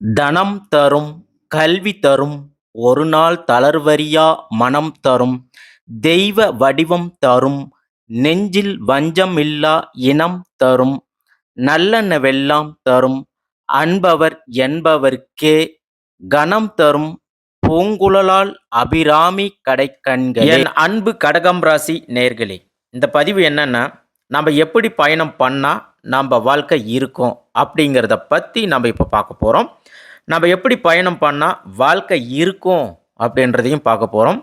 தனம் தரும் கல்வி தரும் ஒரு நாள் தளர்வரியா மனம் தரும் தெய்வ வடிவம் தரும் நெஞ்சில் வஞ்சமில்லா இனம் தரும் நல்லனவெல்லாம் தரும் அன்பவர் என்பவர்க்கே கணம் தரும் பூங்குழலால் அபிராமி கடைக்கண்கள். என் அன்பு கடகம் ராசி நேர்களே இந்த பதிவு என்னன்னா நம்ம எப்படி பயணம் பண்ணால் நம்ம வாழ்க்கை இருக்கும் அப்படிங்கிறத பற்றி நம்ம இப்போ பார்க்க போகிறோம் நம்ம எப்படி பயணம் பண்ணால் வாழ்க்கை இருக்கும் அப்படின்றதையும் பார்க்க போகிறோம்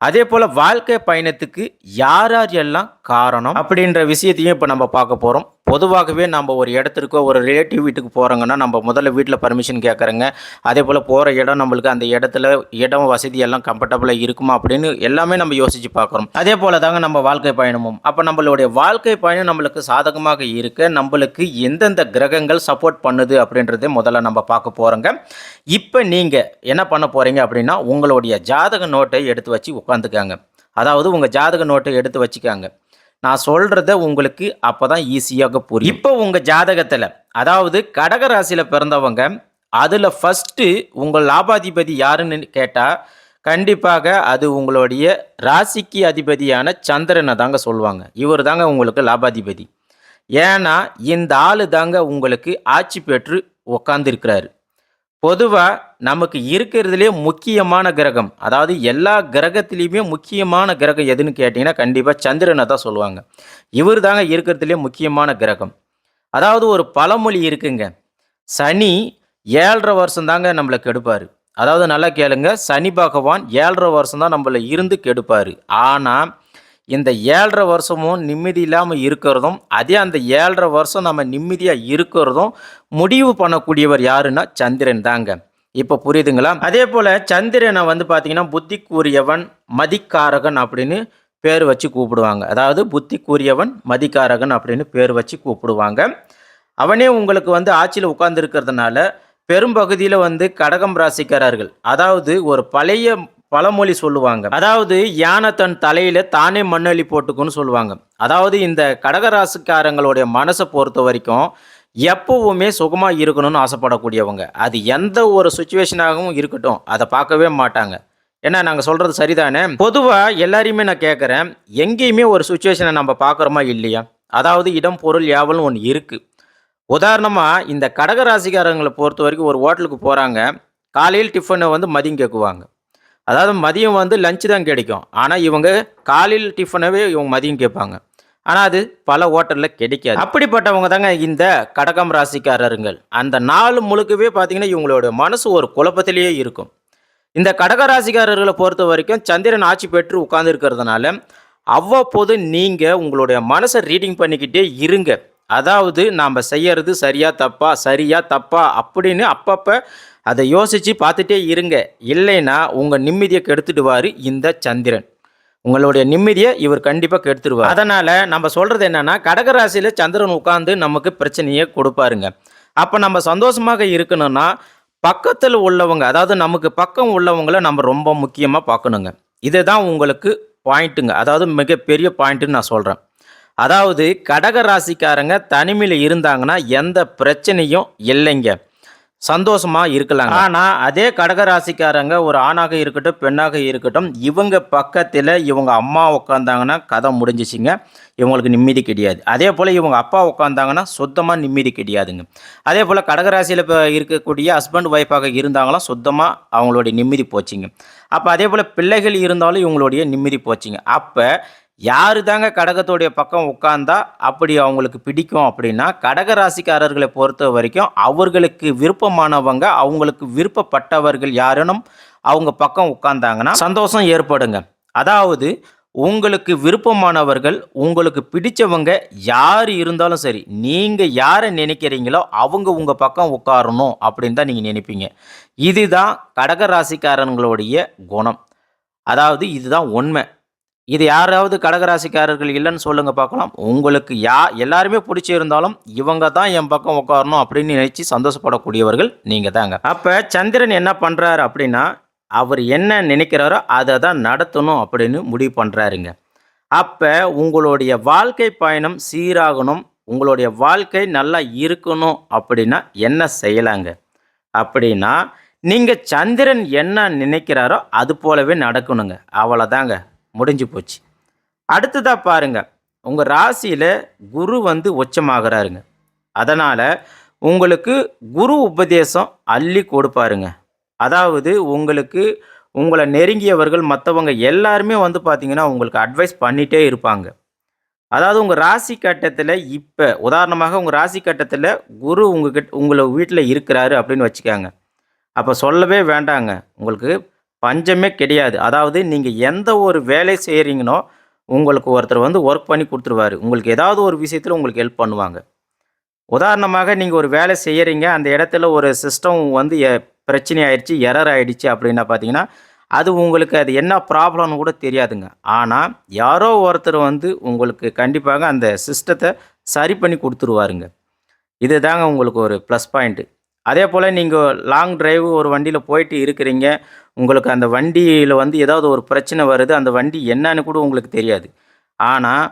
அதே போல் வாழ்க்கை பயணத்துக்கு யார் யார் எல்லாம் காரணம் அப்படின்ற விஷயத்தையும் இப்போ நம்ம பார்க்க போகிறோம் பொதுவாகவே நம்ம ஒரு இடத்திற்கோ ஒரு ரிலேட்டிவ் வீட்டுக்கு போகிறோங்கன்னா நம்ம முதல்ல வீட்டில் பர்மிஷன் கேட்குறோங்க அதே போல் போகிற இடம் நம்மளுக்கு அந்த இடத்துல இடம் வசதி எல்லாம் கம்ஃபர்டபுளாக இருக்குமா அப்படின்னு எல்லாமே நம்ம யோசித்து பார்க்குறோம். அதே போல் தாங்க நம்ம வாழ்க்கை பயணமும். அப்போ நம்மளுடைய வாழ்க்கை பயணம் நம்மளுக்கு சாதகமாக இருக்க நம்மளுக்கு எந்தெந்த கிரகங்கள் சப்போர்ட் பண்ணுது அப்படின்றத முதல்ல நம்ம பார்க்க போகிறோங்க இப்போ நீங்கள் என்ன பண்ண போகிறீங்க அப்படின்னா உங்களுடைய ஜாதக நோட்டை எடுத்து வச்சு உட்காந்துக்காங்க. அதாவது உங்கள் ஜாதக நோட்டை எடுத்து வச்சுக்காங்க. நான் சொல்கிறத உங்களுக்கு அப்போ தான் ஈஸியாக புரியும். இப்போ உங்கள் ஜாதகத்தில் அதாவது கடக ராசியில் பிறந்தவங்க அதில் ஃபஸ்ட்டு உங்கள் லாபாதிபதி யாருன்னு கேட்டால் கண்டிப்பாக அது உங்களுடைய ராசிக்கு அதிபதியான சந்திரனை தாங்க சொல்லுவாங்க. இவர் தாங்க உங்களுக்கு லாபாதிபதி. ஏன்னா இந்த ஆள் தாங்க உங்களுக்கு ஆட்சி பெற்று உக்காந்துருக்கிறாரு. பொதுவாக நமக்கு இருக்கிறதுலே முக்கியமான கிரகம். அதாவது எல்லா கிரகத்திலையுமே முக்கியமான கிரகம் எதுன்னு கேட்டிங்கன்னா கண்டிப்பாக சந்திரனை தான் சொல்லுவாங்க. இவர் தாங்க இருக்கிறதுலே முக்கியமான கிரகம். அதாவது ஒரு பழமொழி இருக்குங்க. சனி ஏழரை வருஷம் தாங்க நம்மளை கெடுப்பார். அதாவது நல்லா கேளுங்க சனி பகவான் ஏழரை வருஷம் தான் நம்மளை இருந்து கெடுப்பார். ஆனால் இந்த ஏழரை வருஷமும் நிம்மதி இல்லாமல் இருக்கிறதும் அதே அந்த ஏழரை வருஷம் நம்ம நிம்மதியாக இருக்கிறதும் முடிவு பண்ணக்கூடியவர் யாருன்னா சந்திரன் தாங்க. இப்போ புரியுதுங்களா? அதே போல் சந்திரனை வந்து பார்த்தீங்கன்னா புத்தி கூறியவன் மதிக்காரகன் அப்படின்னு பேர் வச்சு கூப்பிடுவாங்க. அதாவது புத்தி கூறியவன் மதிக்காரகன் அப்படின்னு பேர் வச்சு கூப்பிடுவாங்க. அவனே உங்களுக்கு வந்து ஆட்சியில் உட்கார்ந்துருக்கிறதுனால பெரும்பகுதியில் வந்து கடகம் ராசிக்காரர்கள் அதாவது ஒரு பழைய பழமொழி சொல்லுவாங்க. அதாவது யானை தன் தலையில் தானே மண்ணள்ளி போட்டுக்குன்னு சொல்லுவாங்க. அதாவது இந்த கடகராசிக்காரங்களுடைய மனசை பொறுத்த வரைக்கும் எப்பவுமே சுகமாக இருக்கணும்னு ஆசைப்படக்கூடியவங்க. அது எந்த ஒரு சுச்சுவேஷனாகவும் இருக்கட்டும். அதை பார்க்கவே மாட்டாங்க. ஏன்னா நாங்கள் சொல்கிறது சரிதானே? பொதுவாக எல்லாரையுமே நான் கேட்குறேன் எங்கேயுமே ஒரு சுச்சுவேஷனை நம்ம பார்க்குறோமா இல்லையா? அதாவது இடம் பொருள் யாவலும் ஒன்று இருக்குது உதாரணமாக இந்த கடகராசிக்காரங்களை பொறுத்த வரைக்கும் ஒரு ஹோட்டலுக்கு போகிறாங்க காலையில் டிஃபனை வந்து மதியம் கேட்குவாங்க அதாவது மதியம் வந்து லஞ்சு தான் கிடைக்கும். ஆனால் இவங்க காலையில் டிஃபனவே இவங்க மதியம் கேட்பாங்க. ஆனால் அது பல ஹோட்டலில் கிடைக்காது. அப்படிப்பட்டவங்க தாங்க இந்த கடகம் ராசிக்காரருங்கள். அந்த நாள் முழுக்கவே பார்த்தீங்கன்னா இவங்களோட மனசு ஒரு குழப்பத்திலேயே இருக்கும். இந்த கடக ராசிக்காரர்களை பொறுத்த வரைக்கும் சந்திரன் ஆட்சி பெற்று உட்கார்ந்துருக்கிறதுனால அவ்வப்போது நீங்கள் உங்களுடைய மனசை ரீடிங் பண்ணிக்கிட்டே இருங்க. அதாவது நாம் செய்யறது சரியா தப்பா சரியா தப்பா அப்படின்னு அப்பப்போ அதை யோசித்து பார்த்துட்டே இருங்க. இல்லைன்னா உங்கள் நிம்மதியை கெடுத்துடுவார் இந்த சந்திரன். உங்களுடைய நிம்மதியை இவர் கண்டிப்பாக கெடுத்துருவார். அதனால் நம்ம சொல்கிறது என்னென்னா கடகராசியில் சந்திரன் உட்காந்து நமக்கு பிரச்சனையை கொடுப்பாருங்க. அப்போ நம்ம சந்தோஷமாக இருக்கணும்னா பக்கத்தில் உள்ளவங்க அதாவது நமக்கு பக்கம் உள்ளவங்கள நம்ம ரொம்ப முக்கியமாக பார்க்கணுங்க. இதுதான் உங்களுக்கு பாயிண்ட்டுங்க. அதாவது மிகப்பெரிய பாயிண்ட்டுன்னு நான் சொல்கிறேன் அதாவது கடக ராசிக்காரங்க தனிமையில் இருந்தாங்கன்னா எந்த பிரச்சனையும் இல்லைங்க. சந்தோஷமாக இருக்கலாம் ஆனால் அதே கடகராசிக்காரங்க ஒரு ஆணாக இருக்கட்டும் பெண்ணாக இருக்கட்டும் இவங்க பக்கத்தில் இவங்க அம்மா உட்காந்தாங்கன்னா கதை முடிஞ்சிச்சிங்க. இவங்களுக்கு நிம்மதி கிடையாது. அதே போல் இவங்க அப்பா உட்காந்தாங்கன்னா சுத்தமாக நிம்மதி கிடையாதுங்க. அதே போல் கடகராசியில் இப்போ இருக்கக்கூடிய ஹஸ்பண்ட் ஒய்ஃபாக இருந்தாங்களாம் சுத்தமாக அவங்களுடைய நிம்மதி போச்சுங்க. அப்போ அதே போல் பிள்ளைகள் இருந்தாலும் இவங்களுடைய நிம்மதி போச்சுங்க. அப்போ யாரு தாங்க கடகத்துடைய பக்கம் உட்கார்ந்தா அப்படி அவங்களுக்கு பிடிக்கும் அப்படின்னா கடக ராசிக்காரர்களை பொறுத்த வரைக்கும் அவர்களுக்கு விருப்பமானவங்க அவங்களுக்கு விருப்பப்பட்டவர்கள் யாருனும் அவங்க பக்கம் உட்கார்ந்தாங்கன்னா சந்தோஷம் ஏற்படுங்க. அதாவது உங்களுக்கு விருப்பமானவர்கள் உங்களுக்கு பிடிச்சவங்க யார் இருந்தாலும் சரி நீங்கள் யாரை நினைக்கிறீங்களோ அவங்க உங்கள் பக்கம் உட்காரணும் அப்படின்னு தான் நீங்கள் நினைப்பீங்க. இதுதான் கடக ராசிக்காரங்களுடைய குணம். அதாவது இதுதான் உண்மை. இது யாராவது கடகராசிக்காரர்கள் இல்லைன்னு சொல்லுங்க பார்க்கலாம். உங்களுக்கு யா எல்லாருமே பிடிச்சிருந்தாலும் இவங்க தான் என் பக்கம் உட்காரணும் அப்படின்னு நினைச்சு சந்தோஷப்படக்கூடியவர்கள் நீங்க தாங்க. அப்ப சந்திரன் என்ன பண்றாரு அப்படின்னா அவர் என்ன நினைக்கிறாரோ அதை தான் நடத்தணும் அப்படின்னு முடிவு பண்றாருங்க. அப்ப உங்களுடைய வாழ்க்கை பயணம் சீராகணும் உங்களுடைய வாழ்க்கை நல்லா இருக்கணும் அப்படின்னா என்ன செய்யலாங்க? அப்படின்னா நீங்கள் சந்திரன் என்ன நினைக்கிறாரோ அது போலவே நடக்கணுங்க. அவ்வளோதாங்க முடிஞ்சு போச்சு. அடுத்ததாக பாருங்க உங்கள் ராசியில் குரு வந்து உச்சமாகறாருங்க. அதனால் உங்களுக்கு குரு உபதேசம் அள்ளி கொடுப்பாருங்க. அதாவது உங்களுக்கு உங்களை நெருங்கியவர்கள் மற்றவங்க எல்லாருமே வந்து பார்த்திங்கன்னா உங்களுக்கு அட்வைஸ் பண்ணிகிட்டே இருப்பாங்க. அதாவது உங்கள் ராசி கட்டத்தில் இப்போ உதாரணமாக உங்கள் ராசி கட்டத்தில் குரு உங்ககிட்ட உங்களை வீட்டில் இருக்கிறாரு அப்படின்னு வச்சுக்காங்க. அப்போ சொல்லவே வேண்டாங்க. உங்களுக்கு பஞ்சமே கிடையாது. அதாவது நீங்கள் எந்த ஒரு வேலை செய்கிறீங்கனோ உங்களுக்கு ஒருத்தர் வந்து ஒர்க் பண்ணி கொடுத்துருவாரு. உங்களுக்கு ஏதாவது ஒரு விஷயத்தில் உங்களுக்கு ஹெல்ப் பண்ணுவாங்க. உதாரணமாக நீங்கள் ஒரு வேலை செய்கிறீங்க அந்த இடத்துல ஒரு சிஸ்டம் வந்து எ- பிரச்சனை ஆயிடுச்சு எரர் ஆயிடுச்சு அப்படின்னா பார்த்தீங்கன்னா அது உங்களுக்கு அது என்ன ப்ராப்ளம்னு கூட தெரியாதுங்க. ஆனால் யாரோ ஒருத்தர் வந்து உங்களுக்கு கண்டிப்பாக அந்த சிஸ்டத்தை சரி பண்ணி கொடுத்துருவாருங்க. இதுதாங்க உங்களுக்கு ஒரு ப்ளஸ் பாயிண்ட்டு அதே போல் நீங்கள் லாங் டிரைவ் ஒரு வண்டியில் போயிட்டு இருக்கிறீங்க. உங்களுக்கு அந்த வண்டியில் வந்து ஏதாவது ஒரு பிரச்சனை வருது அந்த வண்டி என்னன்னு கூட உங்களுக்கு தெரியாது. ஆனால்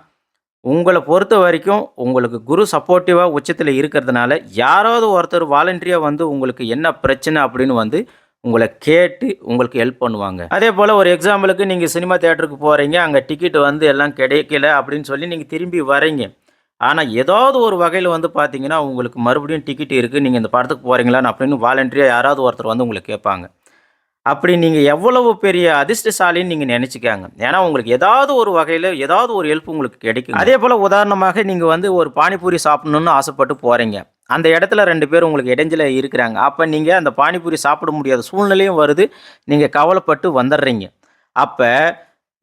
உங்களை பொறுத்த வரைக்கும் உங்களுக்கு குரு சப்போர்ட்டிவாக உச்சத்தில் இருக்கிறதுனால யாராவது ஒருத்தர் வாலண்டரியாக வந்து உங்களுக்கு என்ன பிரச்சனை அப்படின்னு வந்து உங்களை கேட்டு உங்களுக்கு ஹெல்ப் பண்ணுவாங்க. அதே போல் ஒரு எக்ஸாம்பிளுக்கு நீங்கள் சினிமா தேட்டருக்கு போகிறீங்க அங்கே டிக்கெட் வந்து எல்லாம் கிடைக்கல அப்படின்னு சொல்லி நீங்கள் திரும்பி வரீங்க ஆனால் ஏதாவது ஒரு வகையில் வந்து பார்த்தீங்கன்னா உங்களுக்கு மறுபடியும் டிக்கெட் இருக்குது நீங்கள் இந்த படத்துக்கு போகிறீங்களான்னு அப்படின்னு வாலண்டியாக யாராவது ஒருத்தர் வந்து உங்களை கேட்பாங்க. அப்படி நீங்கள் எவ்வளவு பெரிய அதிர்ஷ்டசாலின்னு நீங்கள் நினச்சிக்காங்க. ஏன்னா உங்களுக்கு ஏதாவது ஒரு வகையில் ஏதாவது ஒரு ஹெல்ப் உங்களுக்கு கிடைக்கும் அதே போல் உதாரணமாக நீங்கள் வந்து ஒரு பானிபூரி சாப்பிடணுன்னு ஆசைப்பட்டு போகிறீங்க அந்த இடத்துல ரெண்டு பேர் உங்களுக்கு இடைஞ்சல இருக்கிறாங்க. அப்போ நீங்கள் அந்த பானிபூரி சாப்பிட முடியாத சூழ்நிலையும் வருது. நீங்கள் கவலைப்பட்டு வந்துடுறீங்க. அப்போ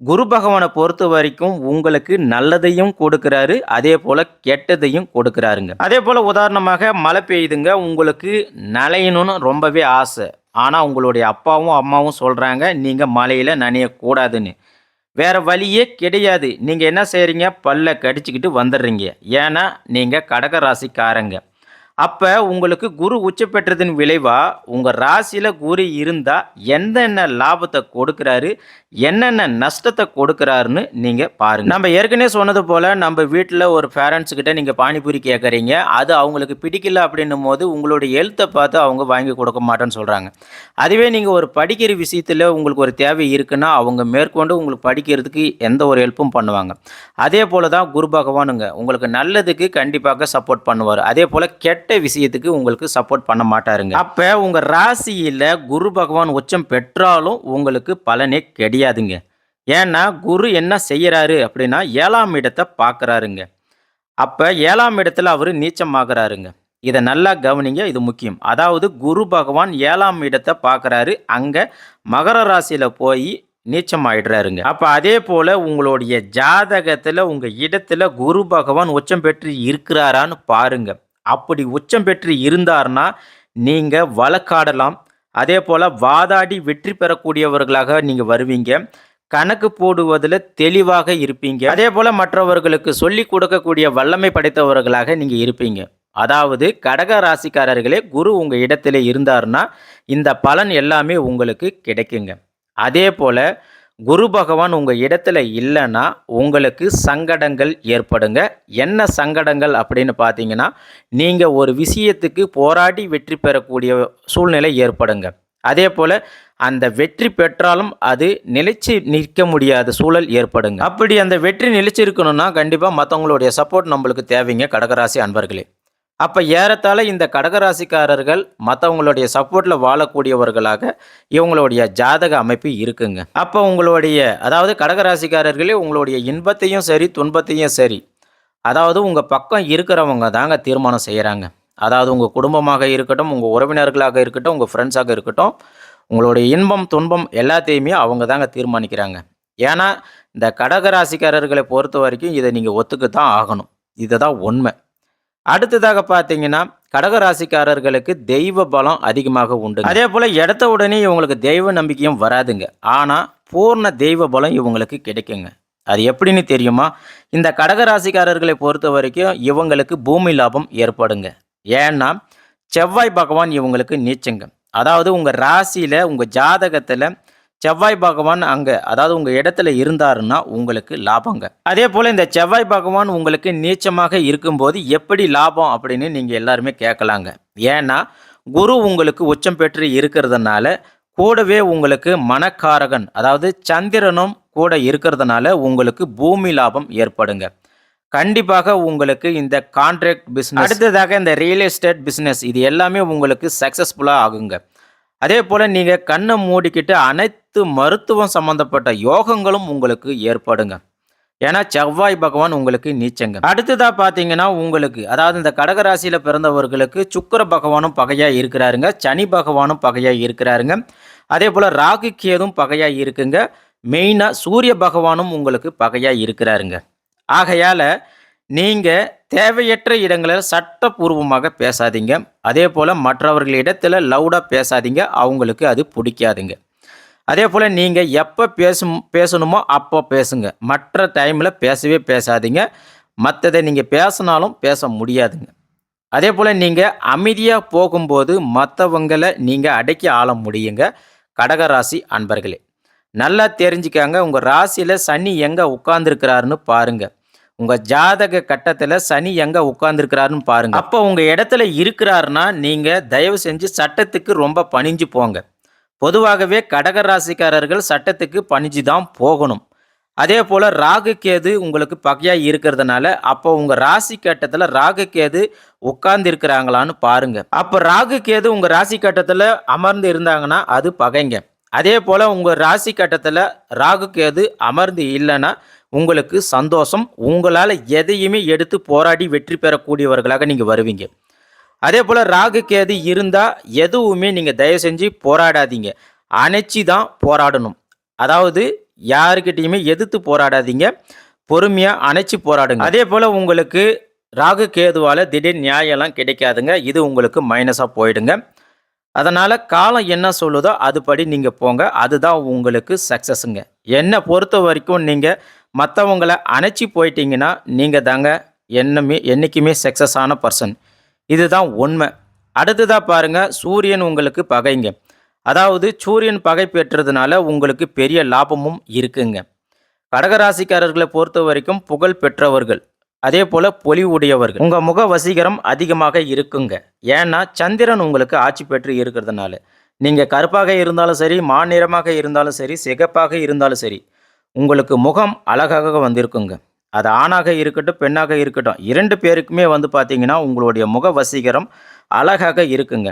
குரு பகவானை பொறுத்த வரைக்கும் உங்களுக்கு நல்லதையும் கொடுக்குறாரு அதே போல் கெட்டதையும் கொடுக்குறாருங்க. அதே போல் உதாரணமாக மழை பெய்யுதுங்க உங்களுக்கு நனையணும்னு ரொம்பவே ஆசை. ஆனால் உங்களுடைய அப்பாவும் அம்மாவும் சொல்கிறாங்க நீங்கள் மழையில் நனையக்கூடாதுன்னு வேறு வழியே கிடையாது. நீங்கள் என்ன செய்கிறீங்க பல்ல கடிச்சிக்கிட்டு வந்துடுறீங்க. ஏன்னா நீங்கள் கடக ராசிக்காரங்க அப்போ உங்களுக்கு குரு உச்ச பெற்றதன் விளைவாக உங்கள் ராசியில் குரு இருந்தால் என்னென்ன லாபத்தை கொடுக்குறாரு? என்னென்ன நஷ்டத்தை கொடுக்குறாருன்னு நீங்கள் பாருங்கள் நம்ம ஏற்கனவே சொன்னது போல் நம்ம வீட்டில் ஒரு பேரண்ட்ஸ்கிட்ட நீங்கள் பானிபூரி கேட்குறீங்க அது அவங்களுக்கு பிடிக்கல அப்படின்னும் போது உங்களுடைய எழுத்தை பார்த்து அவங்க வாங்கி கொடுக்க மாட்டேன்னு சொல்கிறாங்க அதுவே நீங்கள் ஒரு படிக்கிற விஷயத்தில் உங்களுக்கு ஒரு தேவை இருக்குன்னா அவங்க மேற்கொண்டு உங்களுக்கு படிக்கிறதுக்கு எந்த ஒரு ஹெல்ப்பும் பண்ணுவாங்க. அதே போல் தான் குரு பகவானுங்க. உங்களுக்கு நல்லதுக்கு கண்டிப்பாக சப்போர்ட் பண்ணுவார். அதே போல் கெட் கெட்ட விஷயத்துக்கு உங்களுக்கு சப்போர்ட் பண்ண மாட்டாருங்க. அப்போ உங்கள் ராசியில் குரு பகவான் உச்சம் பெற்றாலும் உங்களுக்கு பலனே கிடையாதுங்க. ஏன்னா குரு என்ன செய்கிறாரு அப்படின்னா ஏழாம் இடத்தை பார்க்குறாருங்க. அப்போ ஏழாம் இடத்துல அவர் நீச்சமாகறாருங்க. இதை நல்லா கவனிங்க இது முக்கியம். அதாவது குரு பகவான் ஏழாம் இடத்தை பார்க்குறாரு அங்கே மகர ராசியில் போய் நீச்சம் ஆயிடுறாருங்க அப்போ அதே போல் உங்களுடைய ஜாதகத்தில் உங்கள் இடத்துல குரு பகவான் உச்சம் பெற்று இருக்கிறாரான்னு பாருங்கள் அப்படி உச்சம் பெற்று இருந்தார்னா நீங்கள் வழக்காடலாம். அதே போல் வாதாடி வெற்றி பெறக்கூடியவர்களாக நீங்கள் வருவீங்க. கணக்கு போடுவதில் தெளிவாக இருப்பீங்க. அதே போல் மற்றவர்களுக்கு சொல்லி கொடுக்கக்கூடிய வல்லமை படைத்தவர்களாக நீங்கள் இருப்பீங்க. அதாவது கடக ராசிக்காரர்களே குரு உங்கள் இடத்துல இருந்தார்னா இந்த பலன் எல்லாமே உங்களுக்கு கிடைக்குங்க. அதே போல் குரு பகவான் உங்கள் இடத்துல இல்லைன்னா உங்களுக்கு சங்கடங்கள் ஏற்படுங்க. என்ன சங்கடங்கள் அப்படின்னு பார்த்தீங்கன்னா நீங்கள் ஒரு விஷயத்துக்கு போராடி வெற்றி பெறக்கூடிய சூழ்நிலை ஏற்படுங்க. அதே போல் அந்த வெற்றி பெற்றாலும் அது நிலைச்சு நிற்க முடியாத சூழல் ஏற்படுங்க. அப்படி அந்த வெற்றி நிலைச்சு இருக்கணும்னா கண்டிப்பாக மற்றவங்களுடைய சப்போர்ட் நம்மளுக்கு தேவைங்க கடகராசி அன்பர்களே. அப்போ ஏறத்தாழ இந்த கடகராசிக்காரர்கள் மற்றவங்களுடைய சப்போர்ட்டில் வாழக்கூடியவர்களாக இவங்களுடைய ஜாதக அமைப்பு இருக்குங்க. அப்போ உங்களுடைய அதாவது கடகராசிக்காரர்களே உங்களுடைய இன்பத்தையும் சரி துன்பத்தையும் சரி அதாவது உங்கள் பக்கம் இருக்கிறவங்க தாங்க தீர்மானம் செய்கிறாங்க அதாவது உங்கள் குடும்பமாக இருக்கட்டும் உங்கள் உறவினர்களாக இருக்கட்டும் உங்கள் ஃப்ரெண்ட்ஸாக இருக்கட்டும் உங்களுடைய இன்பம் துன்பம் எல்லாத்தையுமே அவங்க தாங்க தீர்மானிக்கிறாங்க. ஏன்னா இந்த கடகராசிக்காரர்களை பொறுத்த வரைக்கும் இதை நீங்கள் ஒத்துக்கு தான் ஆகணும். இதுதான் உண்மை. அடுத்ததாக பார்த்தீங்கன்னா கடகராசிக்காரர்களுக்கு தெய்வ பலம் அதிகமாக உண்டு. அதே போல் இடத்த உடனே இவங்களுக்கு தெய்வ நம்பிக்கையும் வராதுங்க. ஆனால் பூர்ண தெய்வ பலம் இவங்களுக்கு கிடைக்குங்க. அது எப்படின்னு தெரியுமா? இந்த கடகராசிக்காரர்களை பொறுத்த வரைக்கும் இவங்களுக்கு பூமி லாபம் ஏற்படுங்க. ஏன்னா செவ்வாய் பகவான் இவங்களுக்கு நீச்சங்க. அதாவது உங்கள் ராசியில் உங்கள் ஜாதகத்தில் செவ்வாய் பகவான் அங்கே அதாவது உங்கள் இடத்துல இருந்தாருன்னா உங்களுக்கு லாபங்க. அதே போல் இந்த செவ்வாய் பகவான் உங்களுக்கு நீச்சமாக இருக்கும்போது எப்படி லாபம் அப்படின்னு நீங்கள் எல்லாருமே கேட்கலாங்க ஏன்னா குரு உங்களுக்கு உச்சம் பெற்று இருக்கிறதுனால கூடவே உங்களுக்கு மனக்காரகன் அதாவது சந்திரனும் கூட இருக்கிறதுனால உங்களுக்கு பூமி லாபம் ஏற்படுங்க. கண்டிப்பாக உங்களுக்கு இந்த கான்ட்ராக்ட் பிஸ்னஸ் அடுத்ததாக இந்த ரியல் எஸ்டேட் பிஸ்னஸ் இது எல்லாமே உங்களுக்கு சக்ஸஸ்ஃபுல்லாக ஆகுங்க. அதே போல் நீங்கள் கண்ணை மூடிக்கிட்டு அனைத்து மருத்துவம் சம்மந்தப்பட்ட யோகங்களும் உங்களுக்கு ஏற்படுங்க. ஏன்னா செவ்வாய் பகவான் உங்களுக்கு நீச்சங்க. அடுத்ததாக பார்த்தீங்கன்னா உங்களுக்கு அதாவது இந்த கடகராசியில் பிறந்தவர்களுக்கு சுக்கிர பகவானும் பகையாக இருக்கிறாருங்க. சனி பகவானும் பகையாக இருக்கிறாருங்க. அதே போல் ராகு கேதும் பகையாக இருக்குங்க. மெயினாக சூரிய பகவானும் உங்களுக்கு பகையாக இருக்கிறாருங்க. ஆகையால் நீங்கள் தேவையற்ற இடங்களில் சட்டப்பூர்வமாக பேசாதீங்க. அதே போல் மற்றவர்களிடத்தில் லவுடாக பேசாதீங்க. அவங்களுக்கு அது பிடிக்காதுங்க. அதே போல் நீங்கள் எப்போ பேசும் பேசணுமோ அப்போ பேசுங்க. மற்ற டைமில் பேசவே பேசாதீங்க. மற்றதை நீங்கள் பேசினாலும் பேச முடியாதுங்க. அதே போல் நீங்கள் அமைதியாக போகும்போது மற்றவங்களை நீங்கள் அடக்கி ஆள முடியுங்க. கடகராசி அன்பர்களே நல்லா தெரிஞ்சுக்காங்க. உங்கள் ராசியில் சனி எங்கே உட்கார்ந்துருக்கிறாருன்னு பாருங்கள் உங்கள் ஜாதக கட்டத்தில் சனி எங்கே உட்கார்ந்துருக்கிறாருன்னு பாருங்க. அப்போ உங்கள் இடத்துல இருக்கிறாருன்னா நீங்கள் தயவு செஞ்சு சட்டத்துக்கு ரொம்ப பணிஞ்சு போங்க. பொதுவாகவே கடக ராசிக்காரர்கள் சட்டத்துக்கு பணிஞ்சு தான் போகணும். அதே போல் ராகு கேது உங்களுக்கு பகையாக இருக்கிறதுனால அப்போ உங்கள் ராசி கட்டத்தில் ராகு கேது உட்கார்ந்து இருக்கிறாங்களான்னு பாருங்க. அப்போ ராகு கேது உங்கள் ராசி கட்டத்தில் அமர்ந்து இருந்தாங்கன்னா அது பகைங்க. அதே போல் உங்கள் ராசி கட்டத்தில் ராகு கேது அமர்ந்து இல்லைன்னா உங்களுக்கு சந்தோஷம் உங்களால் எதையுமே எடுத்து போராடி வெற்றி பெறக்கூடியவர்களாக நீங்கள் வருவீங்க. அதே போல் ராகு கேது இருந்தால் எதுவுமே நீங்கள் தயவு செஞ்சு போராடாதீங்க. அணைச்சி தான் போராடணும். அதாவது யாருக்கிட்டேயுமே எதிர்த்து போராடாதீங்க. பொறுமையாக அணைச்சி போராடுங்க. அதே போல் உங்களுக்கு ராகு கேதுவால் திடீர் நியாயம்லாம் கிடைக்காதுங்க. இது உங்களுக்கு மைனஸாக போயிடுங்க. அதனால் காலம் என்ன சொல்லுதோ அதுபடி நீங்கள் போங்க. அதுதான் உங்களுக்கு சக்ஸஸுங்க என்னை பொறுத்த வரைக்கும் நீங்கள் மற்றவங்கள அணைச்சி போயிட்டீங்கன்னா நீங்கள் தாங்க என்னமே என்றைக்குமே சக்ஸஸ் ஆன பர்சன் இதுதான் உண்மை. அடுத்ததாக பாருங்கள் சூரியன் உங்களுக்கு பகைங்க. அதாவது சூரியன் பகை பெற்றதுனால உங்களுக்கு பெரிய லாபமும் இருக்குங்க. கடகராசிக்காரர்களை பொறுத்த வரைக்கும் புகழ் பெற்றவர்கள். அதே போல் பொலிவுடையவர்கள் உங்கள் முக வசீகரம் அதிகமாக இருக்குங்க. ஏன்னா சந்திரன் உங்களுக்கு ஆட்சி பெற்று இருக்கிறதுனால. நீங்கள் கருப்பாக இருந்தாலும் சரி மாநிறமாக இருந்தாலும் சரி சிகப்பாக இருந்தாலும் சரி உங்களுக்கு முகம் அழகாக வந்திருக்குங்க. அது ஆணாக இருக்கட்டும் பெண்ணாக இருக்கட்டும் இரண்டு பேருக்குமே வந்து பார்த்தீங்கன்னா உங்களுடைய முக வசீகரம் அழகாக இருக்குங்க.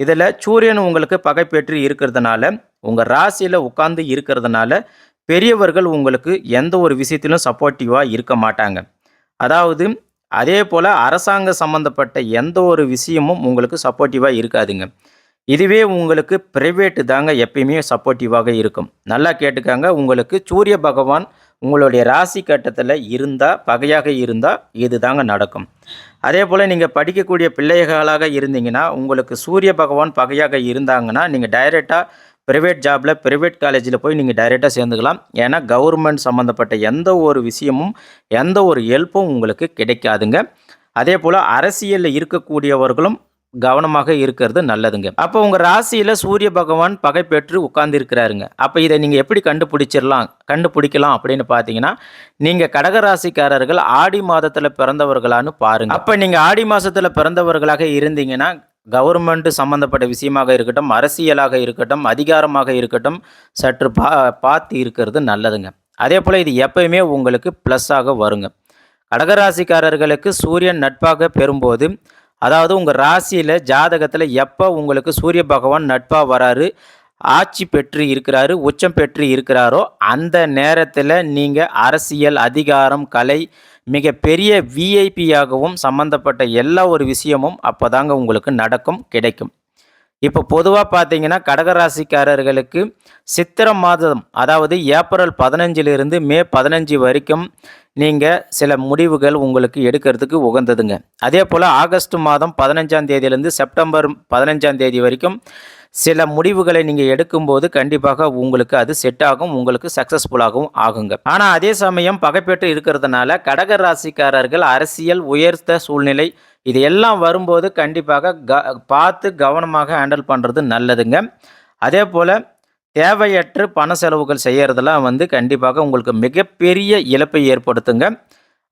இதில் சூரியன் உங்களுக்கு பகை பெற்று இருக்கிறதுனால உங்கள் ராசியில் உட்கார்ந்து இருக்கிறதுனால பெரியவர்கள் உங்களுக்கு எந்த ஒரு விஷயத்திலும் சப்போர்ட்டிவாக இருக்க மாட்டாங்க. அதாவது அதே போல் அரசாங்க சம்மந்தப்பட்ட எந்த ஒரு விஷயமும் உங்களுக்கு சப்போர்ட்டிவாக இருக்காதுங்க. இதுவே உங்களுக்கு ப்ரைவேட்டு தாங்க எப்பயுமே சப்போர்ட்டிவாக இருக்கும். நல்லா கேட்டுக்காங்க உங்களுக்கு சூரிய பகவான் உங்களுடைய ராசி கட்டத்தில் இருந்தால் பகையாக இருந்தால் இது தாங்க நடக்கும். அதே போல் நீங்கள் படிக்கக்கூடிய பிள்ளைகளாக இருந்தீங்கன்னா உங்களுக்கு சூரிய பகவான் பகையாக இருந்தாங்கன்னா நீங்கள் டைரெக்டாக ப்ரைவேட் ஜாபில் ப்ரைவேட் காலேஜில் போய் நீங்கள் டைரெக்டாக சேர்ந்துக்கலாம். ஏன்னா கவர்மெண்ட் சம்மந்தப்பட்ட எந்த ஒரு விஷயமும் எந்த ஒரு ஹெல்ப்பும் உங்களுக்கு கிடைக்காதுங்க. அதே போல் அரசியலில் இருக்கக்கூடியவர்களும் கவனமாக இருக்கிறது நல்லதுங்க. அப்போ உங்கள் ராசியில் சூரிய பகவான் பகை பெற்று உட்கார்ந்துருக்கிறாருங்க. அப்போ இதை நீங்கள் எப்படி கண்டுபிடிச்சிடலாம் கண்டுபிடிக்கலாம் அப்படின்னு பார்த்தீங்கன்னா நீங்கள் கடக ராசிக்காரர்கள் ஆடி மாதத்தில் பிறந்தவர்களான்னு பாருங்க. அப்போ நீங்கள் ஆடி மாதத்தில் பிறந்தவர்களாக இருந்தீங்கன்னா கவர்மெண்ட் சம்மந்தப்பட்ட விஷயமாக இருக்கட்டும் அரசியலாக இருக்கட்டும் அதிகாரமாக இருக்கட்டும் சற்று பா பார்த்து இருக்கிறது நல்லதுங்க. அதே போல் இது எப்பயுமே உங்களுக்கு ப்ளஸ்ஸாக வருங்க. கடகராசிக்காரர்களுக்கு சூரியன் நட்பாக பெறும்போது அதாவது உங்கள் ராசியில் ஜாதகத்தில் எப்போ உங்களுக்கு சூரிய பகவான் நட்பாக வராரு ஆட்சி பெற்று இருக்கிறாரு உச்சம் பெற்று இருக்கிறாரோ அந்த நேரத்தில் நீங்கள் அரசியல் அதிகாரம் கலை மிக பெரிய விஐபியாகவும் சம்மந்தப்பட்ட எல்லா ஒரு விஷயமும் அப்போ தாங்க உங்களுக்கு நடக்கும் கிடைக்கும். இப்போ பொதுவாக பார்த்தீங்கன்னா கடகராசிக்காரர்களுக்கு சித்திர மாதம் அதாவது ஏப்ரல் பதினஞ்சிலிருந்து மே பதினஞ்சு வரைக்கும் நீங்கள் சில முடிவுகள் உங்களுக்கு எடுக்கிறதுக்கு உகந்ததுங்க. அதே போல் ஆகஸ்ட் மாதம் பதினஞ்சாம் தேதியிலேருந்து செப்டம்பர் பதினஞ்சாம் தேதி வரைக்கும் சில முடிவுகளை நீங்கள் எடுக்கும்போது கண்டிப்பாக உங்களுக்கு அது செட் ஆகும் உங்களுக்கு சக்ஸஸ்ஃபுல்லாகவும் ஆகுங்க. ஆனால் அதே சமயம் பகைப்பேற்று இருக்கிறதுனால கடக ராசிக்காரர்கள் அரசியல் உயர்த்த சூழ்நிலை இது எல்லாம் வரும்போது கண்டிப்பாக க பார்த்து கவனமாக ஹேண்டில் பண்ணுறது நல்லதுங்க. அதே போல் தேவையற்று பண செலவுகள் செய்கிறதெல்லாம் வந்து கண்டிப்பாக உங்களுக்கு மிகப்பெரிய இழப்பை ஏற்படுத்துங்க.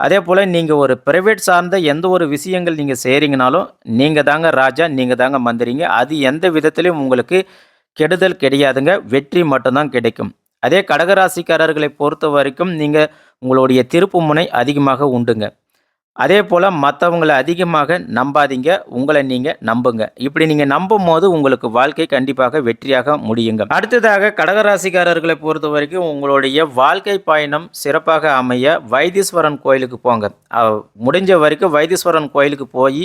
அதே போல் நீங்கள் ஒரு பிரைவேட் சார்ந்த எந்த ஒரு விஷயங்கள் நீங்கள் செய்கிறீங்கனாலும் நீங்கள் தாங்க ராஜா நீங்கள் தாங்க மந்திரிங்க. அது எந்த விதத்திலையும் உங்களுக்கு கெடுதல் கிடையாதுங்க. வெற்றி மட்டும்தான் கிடைக்கும். அதே கடகராசிக்காரர்களை பொறுத்த வரைக்கும் நீங்கள் உங்களுடைய திருப்பு முனை அதிகமாக உண்டுங்க. அதே போல் மற்றவங்களை அதிகமாக நம்பாதீங்க உங்களை நீங்கள் நம்புங்க. இப்படி நீங்கள் நம்பும் போது உங்களுக்கு வாழ்க்கை கண்டிப்பாக வெற்றியாக முடியுங்க. அடுத்ததாக கடகராசிக்காரர்களை பொறுத்த வரைக்கும் உங்களுடைய வாழ்க்கை பயணம் சிறப்பாக அமைய வைத்தீஸ்வரன் கோயிலுக்கு போங்க. முடிஞ்ச வரைக்கும் வைத்தீஸ்வரன் கோயிலுக்கு போய்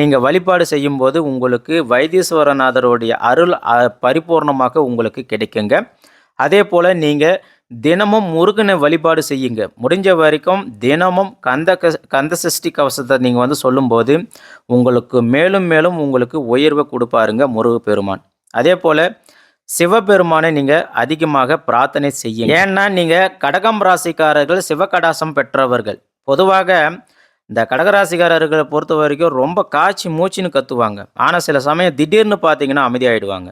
நீங்கள் வழிபாடு செய்யும்போது உங்களுக்கு வைத்தீஸ்வரநாதருடைய அருள் பரிபூர்ணமாக உங்களுக்கு கிடைக்குங்க. அதே போல் நீங்கள் தினமும் முருகனை வழிபாடு செய்யுங்க. முடிஞ்ச வரைக்கும் தினமும் கந்த க கந்த சஷ்டி கவசத்தை நீங்கள் வந்து சொல்லும்போது உங்களுக்கு மேலும் மேலும் உங்களுக்கு உயர்வை கொடுப்பாருங்க முருகப்பெருமான். அதே போல் சிவபெருமானை நீங்கள் அதிகமாக பிரார்த்தனை செய்யுங்க. ஏன்னா நீங்கள் கடகம் ராசிக்காரர்கள் சிவகடாசம் பெற்றவர்கள். பொதுவாக இந்த கடகராசிக்காரர்களை பொறுத்த வரைக்கும் ரொம்ப காய்ச்சி மூச்சின்னு கத்துவாங்க. ஆனால் சில சமயம் திடீர்னு பார்த்தீங்கன்னா அமைதியாகிடுவாங்க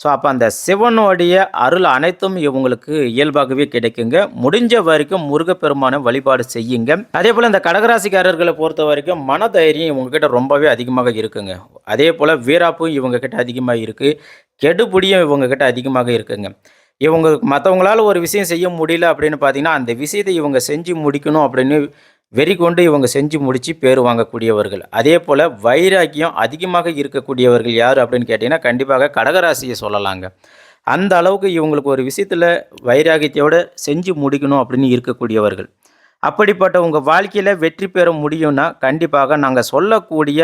ஸோ அப்போ அந்த சிவனுடைய அருள் அனைத்தும் இவங்களுக்கு இயல்பாகவே கிடைக்குங்க. முடிஞ்ச வரைக்கும் முருகப்பெருமானை வழிபாடு செய்யுங்க. அதே போல் இந்த கடகராசிக்காரர்களை பொறுத்த வரைக்கும் மனதைரியம் இவங்ககிட்ட ரொம்பவே அதிகமாக இருக்குங்க. அதே போல் வீராப்பும் இவங்ககிட்ட அதிகமாக இருக்குது கெடுபுடியும் இவங்ககிட்ட அதிகமாக இருக்குங்க. இவங்க மற்றவங்களால ஒரு விஷயம் செய்ய முடியல அப்படின்னு பார்த்தீங்கன்னா அந்த விஷயத்தை இவங்க செஞ்சு முடிக்கணும் அப்படின்னு வெறி கொண்டு இவங்க செஞ்சு முடித்து பேர் வாங்கக்கூடியவர்கள். அதே போல் வைராக்கியம் அதிகமாக இருக்கக்கூடியவர்கள் யார் அப்படின்னு கேட்டிங்கன்னா கண்டிப்பாக கடகராசியை சொல்லலாங்க. அந்த அளவுக்கு இவங்களுக்கு ஒரு விஷயத்தில் வைராகியத்தோடு செஞ்சு முடிக்கணும் அப்படின்னு இருக்கக்கூடியவர்கள். அப்படிப்பட்ட உங்கள் வாழ்க்கையில் வெற்றி பெற முடியும்னா கண்டிப்பாக நாங்கள் சொல்லக்கூடிய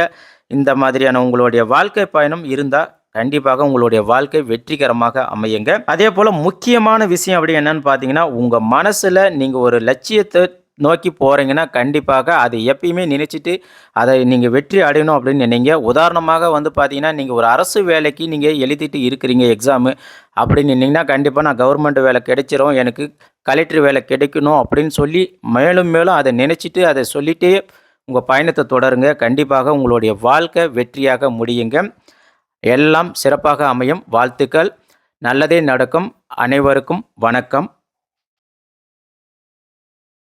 இந்த மாதிரியான உங்களுடைய வாழ்க்கை பயணம் இருந்தால் கண்டிப்பாக உங்களுடைய வாழ்க்கை வெற்றிகரமாக அமையுங்க. அதே போல் முக்கியமான விஷயம் அப்படி என்னன்னு பார்த்தீங்கன்னா உங்கள் மனசில் நீங்கள் ஒரு லட்சியத்தை நோக்கி போகிறீங்கன்னா கண்டிப்பாக அதை எப்பயுமே நினச்சிட்டு அதை நீங்கள் வெற்றி அடையணும் அப்படின்னு நினைங்க உதாரணமாக வந்து பார்த்தீங்கன்னா நீங்கள் ஒரு அரசு வேலைக்கு நீங்கள் எழுதிட்டு இருக்கிறீங்க எக்ஸாமு அப்படின்னு நின்னீங்கன்னா கண்டிப்பாக நான் கவர்மெண்ட் வேலை கிடைச்சிரும் எனக்கு கலெக்டர் வேலை கிடைக்கணும் அப்படின்னு சொல்லி மேலும் மேலும் அதை நினச்சிட்டு அதை சொல்லிட்டே உங்கள் பயணத்தை தொடருங்க. கண்டிப்பாக உங்களுடைய வாழ்க்கை வெற்றியாக முடியுங்க. எல்லாம் சிறப்பாக அமையும். வாழ்த்துக்கள். நல்லதே நடக்கும். அனைவருக்கும் வணக்கம்.